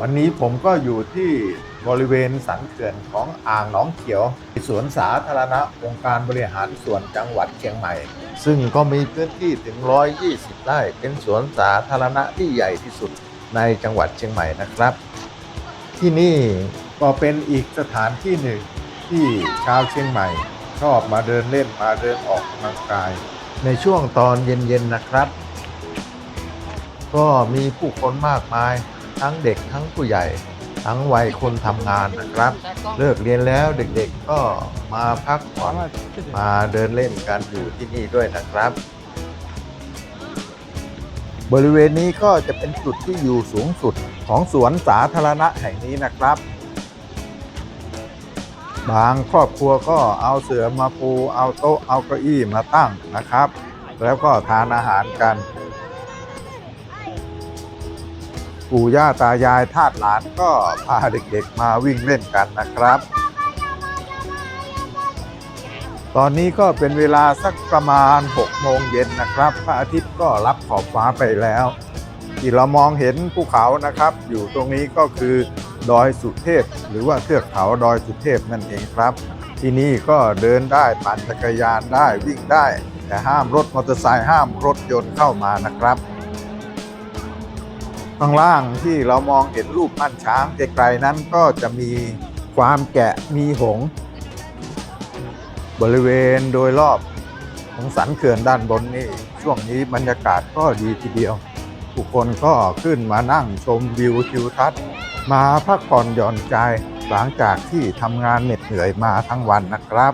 วันนี้ผมก็อยู่ที่บริเวณสันเขื่อนของอ่างหนองเขียวสวนสาธารณะองค์การบริหารส่วนจังหวัดเชียงใหม่ ซึ่งก็มีพื้นที่ถึง 120 ไร่ เป็นสวนสาธารณะที่ใหญ่ที่สุดในจังหวัดเชียงใหม่นะครับ ที่นี่ก็เป็นอีกสถานที่หนึ่งที่ชาวเชียงใหม่ ชอบมาเดินเล่นมาเดินออกกำลังกาย ในช่วงตอนเย็นๆนะครับ ก็มีผู้คนมากมาย ทั้งเด็กทั้งผู้ใหญ่ ทั้งวัยคนทำงานนะครับ เลิกเรียนแล้วเด็กๆก็มาพักผ่อนมาเดินเล่นกันอยู่ที่นี่ด้วยนะครับ บริเวณนี้ก็จะเป็นจุดที่อยู่สูงสุดของสวนสาธารณะแห่งนี้นะครับบางครอบครัวก็เอาเสือมาปู เอาโต๊ะ เอาเก้าอี้มาตั้งนะครับ แล้วก็ทานอาหารกัน ปู่ย่าตายายทาสหลานก็พาเด็กๆมาวิ่งเล่นกันนะครับ ตอนนี้ก็เป็นเวลาสักประมาณ 6 โมงเย็นนะครับ พระอาทิตย์ก็รับขอบฟ้าไปแล้ว ที่เรามองเห็นภูเขานะครับ อยู่ตรงนี้ก็คือดอยสุเทพหรือว่าเทือกเขาดอยสุเทพนั่นเองครับ ที่นี่ก็เดินได้ปั่นจักรยานได้วิ่งได้ แต่ห้ามรถมอเตอร์ไซค์ห้ามรถยนต์เข้ามานะครับ ข้างล่างที่เรามองเห็นรูปปั้นช้างไกลๆนั้นก็จะมีความแกะมีหงส์บริเวณโดยรอบของสันเขื่อนด้านบนนี่ช่วงนี้บรรยากาศก็ดีทีเดียวผู้คนก็ขึ้นมานั่งชมวิวทิวทัศน์ มาพักผ่อนหย่อนใจหลังจากที่ทำงานเหน็ดเหนื่อยมาทั้งวันนะครับ